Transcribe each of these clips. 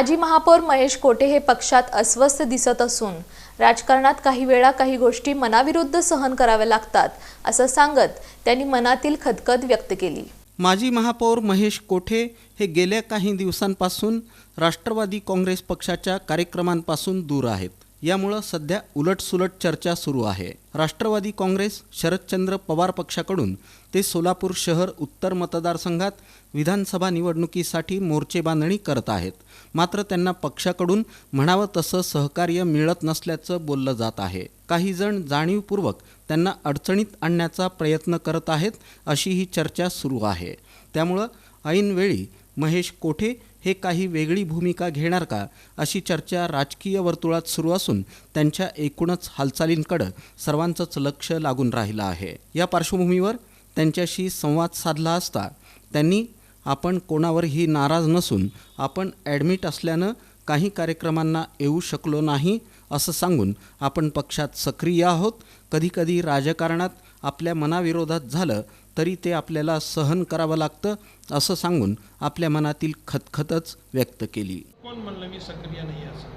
माजी महापौर महेश कोटे हे पक्षात अस्वस्थ दिसत असून राजकारणात काही वेळा काही गोष्टी मनाविरुद्ध सहन कराव्या लागतात असं सांगत त्यांनी मनातील खदखद व्यक्त केली. माजी महापौर महेश कोठे हे गेल्या काही दिवसांपासून राष्ट्रवादी काँग्रेस पक्षाच्या कार्यक्रमांपासून दूर आहेत. यामुळं सध्या उलटसुलट चर्चा सुरू आहे. राष्ट्रवादी काँग्रेस शरदचंद्र पवार पक्षाकडून ते सोलापूर शहर उत्तर मतदारसंघात विधानसभा निवडणुकीसाठी मोर्चे बांधणी करत आहेत. मात्र त्यांना पक्षाकडून म्हणावं तसं सहकार्य मिळत नसल्याचं बोललं जात आहे. काही जण जाणीवपूर्वक त्यांना अडचणीत आणण्याचा प्रयत्न करत आहेत अशी ही चर्चा सुरू आहे. त्यामुळं ऐनवेळी महेश कोठे हे काही वेगळी भूमिका घेणार का अशी चर्चा राजकीय वर्तुळात सुरू असून त्यांच्या एकूणच हालचालींकडं सर्वांचंच लक्ष लागून राहिलं आहे. या पार्श्वभूमीवर त्यांच्याशी संवाद साधला असता त्यांनी आपण कोणावरही नाराज नसून आपण ॲडमिट असल्यानं काही कार्यक्रमांना येऊ शकलो नाही असं सांगून आपण पक्षात सक्रिय आहोत. कधीकधी राजकारणात आपल्या मनाविरोधात झालं तरी ते आपल्याला सहन करावं लागतं असं सांगून आपल्या मनातील खतखतच व्यक्त केली. कोण म्हणलं मी सक्रिय नाही असं?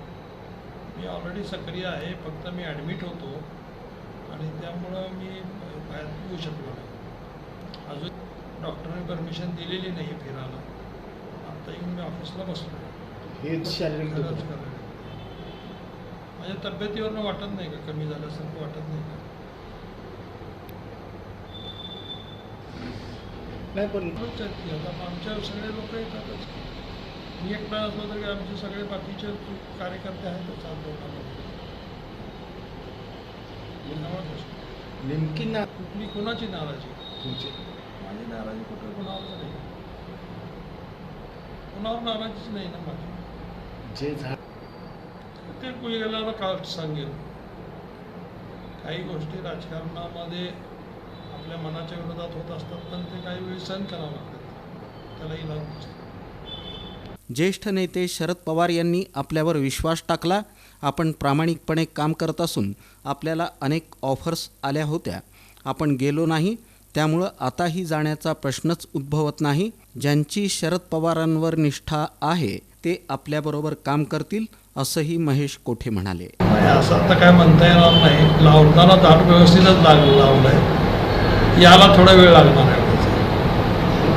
मी ऑलरेडी सक्रिय आहे फक्त मी ॲडमिट होतो आणि त्यामुळं मी बाहेर येऊ शकलो नाही. अजून डॉक्टरने परमिशन दिलेली नाही फिरायला. आता येऊन मी ऑफिसला बसलो हे. माझ्या तब्येतीवरनं वाटत नाही का? कमी झाल्यासारखं वाटत नाही का? नाही पण आहेत आता आमच्या सगळे लोक येतातच. मी एकटा असलो तरी आमचे सगळे बाकीचे कार्यकर्ते आहेतच लोकांमध्ये नेमकी ना कुठली कोणाची नाराजी? तुमची. माझी नाराजी कुठं? कोणावर नाही. कोणावर नाराजीच नाही ना माझी? जे झाड ते गेल्याला काळ सांगेल काही गोष्टी राजकारणामध्ये आपल्या मनाच्या विरोधात होत असतात पण ते काही वेळी सहन करावं लागतात त्याला इलाज नसतो. ज्येष्ठ नेते शरद पवार यांनी आपल्यावर विश्वास टाकला. आपण प्रामाणिकपणे काम करत असून आपल्याला अनेक ऑफर्स आल्या होत्या. आपण गेलो नाही त्यामुळं आताही जाण्याचा प्रश्नच उद्भवत नाही. ज्यांची शरद पवारांवर निष्ठा आहे ते आपल्याबरोबर काम करतील असंही महेश कोठे म्हणाले. असं आता काय म्हणता येणार नाही. लावताना झाड व्यवस्थितच लाग लावलं आहे याला थोडा वेळ लागणार.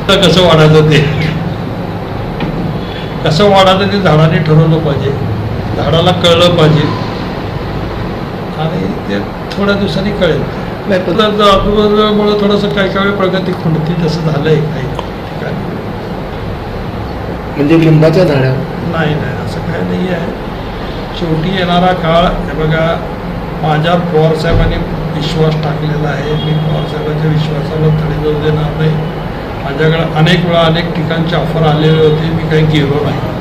आहे कसं वाढायचं ते? कसं वाढायचं ते झाडाने ठरवलं पाहिजे. झाडाला कळलं पाहिजे. आणि ते थोड्या दिवसांनी कळेल. नाही आजूबाजूमुळे थोडंसं काही काही वेळ प्रगती खुंटती तसं झालंय काही ठिकाणी. म्हणजे लिंबाच्या झाडावर? नाही नाही असं काही नाही आहे शेवटी येणारा काळ हे बघा माझ्या पवारसाहेबांनी विश्वास टाकलेला आहे. मी पवारसाहेबांच्या विश्वासाला तडे जाऊ देणार नाही. माझ्याकडे अनेक वेळा अनेक ठिकाणचे ऑफर आलेले होते. मी काही गेलो नाही.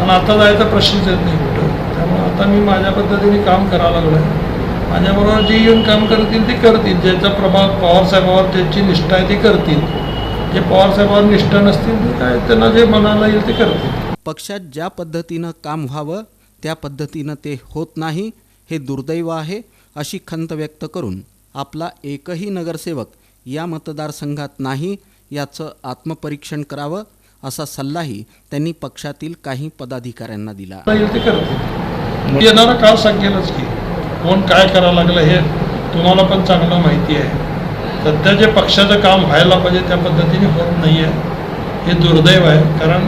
आणि आता जायचा प्रश्नच येत नाही कुठं. त्यामुळे आता मी माझ्या पद्धतीने काम करायला लागलो आहे माझ्याबरोबर जे येऊन काम करतील ते करतील. ज्याचा प्रभाव पवारसाहेबावर त्याची निष्ठा आहे ते करतील. जे पवारसाहेबावर निष्ठा नसतील ते काय त्यांना जे मनाला येईल ते करतील. पक्षात ज्या पद्धतीनं काम व्हावं त्या पद्धतीनं ते होत नाही. हे दुर्दैव आहे अशी खंत व्यक्त करून आपला एकही नगरसेवक या मतदारसंघात नाही याचं आत्मपरीक्षण करावं असा सल्लाही त्यांनी पक्षातील काही पदाधिकाऱ्यांना दिला. येणारा काळ सांगेलच की कोण काय करायला लागलं हे तुम्हाला पण चांगलं माहिती आहे. सध्या जे पक्षाचं काम व्हायला पाहिजे त्या पद्धतीने होत नाही आहे हे दुर्दैव आहे. कारण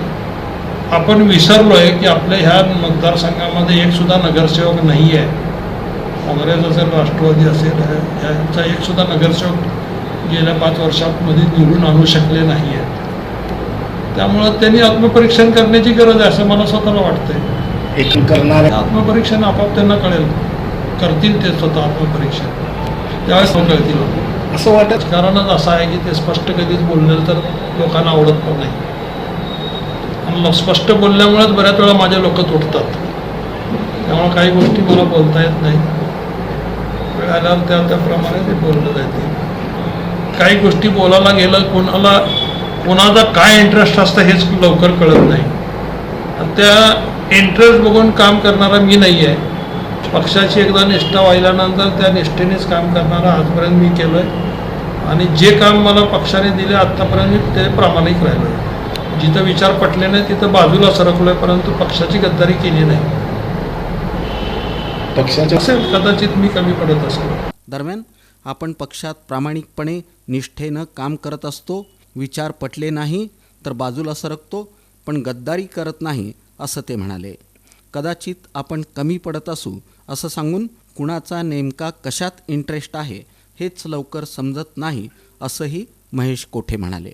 आपण विसरलो आहे की आपल्या ह्या मतदारसंघामध्ये एक सुद्धा नगरसेवक नाही आहे काँग्रेस असेल राष्ट्रवादी असेल यांचा एक सुद्धा नगरसेवक गेल्या पाच वर्षांमध्ये निवडून आणू शकले नाही आहेत त्यामुळं त्यांनी आत्मपरीक्षण करण्याची गरज आहे असं मला स्वतःला वाटतंय. एक करणाऱ्या आत्मपरीक्षण आपोआप त्यांना कळेल. करतील ते स्वतः आत्मपरीक्षण. त्यावेळेस कळतील असं वाटत कारणच असं आहे की ते स्पष्ट कधीच बोललेलं तर लोकांना आवडत पण नाही. आणि स्पष्ट बोलल्यामुळेच बऱ्याच वेळा माझे लोक तुटतात त्यामुळे काही गोष्टी मला बोलता येत नाही वेळ आल्यावर त्या त्याप्रमाणे ते बोललं जाते काही गोष्टी बोलायला गेलं कोणाला कोणाचा काय इंटरेस्ट असतं हेच लवकर कळत नाही. आणि त्या इंटरेस्ट बघून काम करणारा मी नाही आहे पक्षाची एकदा निष्ठा वाहिल्यानंतर त्या निष्ठेनेच काम करणारा आजपर्यंत मी केलं आहे आणि जे काम मला पक्षाने दिले आत्तापर्यंत ते प्रामाणिक राहिलं जिथं विचार पटले नाही तिथं बाजूला सरकलोय परंतु पक्षाची गद्दारी केली नाही. पक्षाच्या असेल कदाचित मी कमी पडत असेल दरम्यान आपण पक्षात प्रामाणिकपणे निष्ठेनं काम करत असतो विचार पटले नाही तर बाजूला सरकतो पण गद्दारी करत नाही असं ते म्हणाले. कदाचित आपण कमी पडत असू असं सांगून कुणाचा नेमका कशात इंटरेस्ट आहे हेच लवकर समजत नाही असंही महेश कोठे म्हणाले.